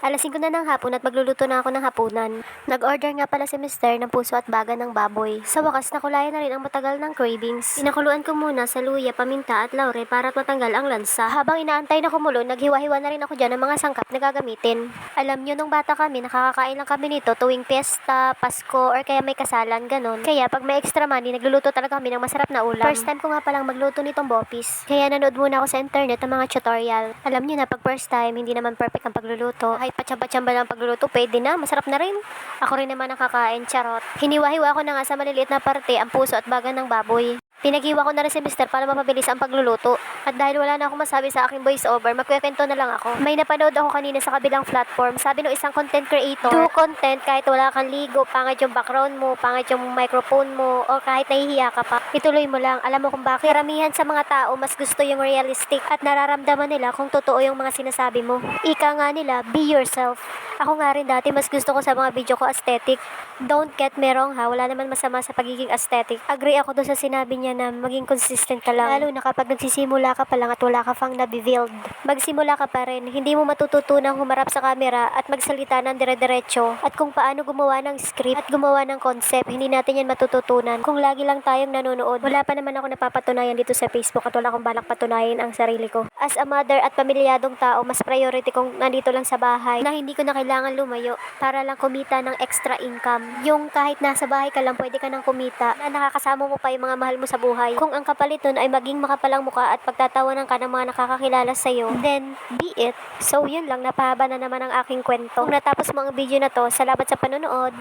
Alas 5 na ng hapon at magluluto na ako ng hapunan. Nag-order nga pala si Mister ng puso at baga ng baboy. Sa wakas, nakulayan na rin ang matagal ng cravings. Pinakuluan ko muna sa luya, paminta at laure para at matanggal ang lansa. Habang inaantay na kumulo, naghiwa-hiwa na rin ako dyan ng mga sangkap na gagamitin. Alam nyo, nung bata kami, nakakakain lang kami nito tuwing piyesta, Pasko, or kaya may kasalan, ganon. Kaya pag may extra money, nagluluto talaga kami ng masarap na ulam. First time ko nga palang magluto nitong bopis. Kaya nanood muna ako sa internet ng mga tutorial. Alam nyo na, pag first time, hindi naman perfect ang pagluluto. Kahit patsamba-tsamba ang pagluluto, pwede na, masarap na rin. Ako rin naman nakakain, charot. Hiniwa-hiwa ko na nga sa maliliit na parte ang puso at baga ng baboy. Pinaghiwa ko na rin si Mister para mapabilis ang pagluluto. At dahil wala na akong masabi sa aking voice over, magkwento na lang ako. May napanood ako kanina sa kabilang platform. Sabi ng isang content creator, do content kahit wala kang ligo, pangit yung background mo, pangit yung microphone mo, o kahit nahihiya ka pa. Ituloy mo lang. Alam mo kung bakit? Karamihan sa mga tao mas gusto yung realistic at nararamdaman nila kung totoo yung mga sinasabi mo. Ika nga nila, be yourself. Ako nga rin dati mas gusto ko sa mga video ko aesthetic. Don't get me wrong ha, wala naman masama sa pagiging aesthetic. Agree ako doon sa sinabi niya na maging consistent ka lang. Lalo na kapag nagsisimula ka pa lang at wala ka pang nabibuild. Magsimula ka pa rin, hindi mo matututunang humarap sa camera at magsalita ng dire-diretso. At kung paano gumawa ng script at gumawa ng concept, hindi natin yan matututunan. Kung lagi lang tayong nanonood, wala pa naman ako napapatunayan dito sa Facebook at wala akong balak patunayan ang sarili ko. As a mother at pamilyadong tao, mas priority kong nandito lang sa bahay na hindi ko na kailangan lumayo para lang kumita ng extra income. Yung kahit nasa bahay ka lang, pwede ka nang kumita na nakakasama mo pa yung mga mahal mo sa buhay. Kung ang kapalit nun ay maging makapalang muka at pagtatawanan ka ng mga nakakakilala sa'yo, then be it. So yun lang, napahaba na naman ang aking kwento. Kung natapos mo ang video na to, salamat sa panonood.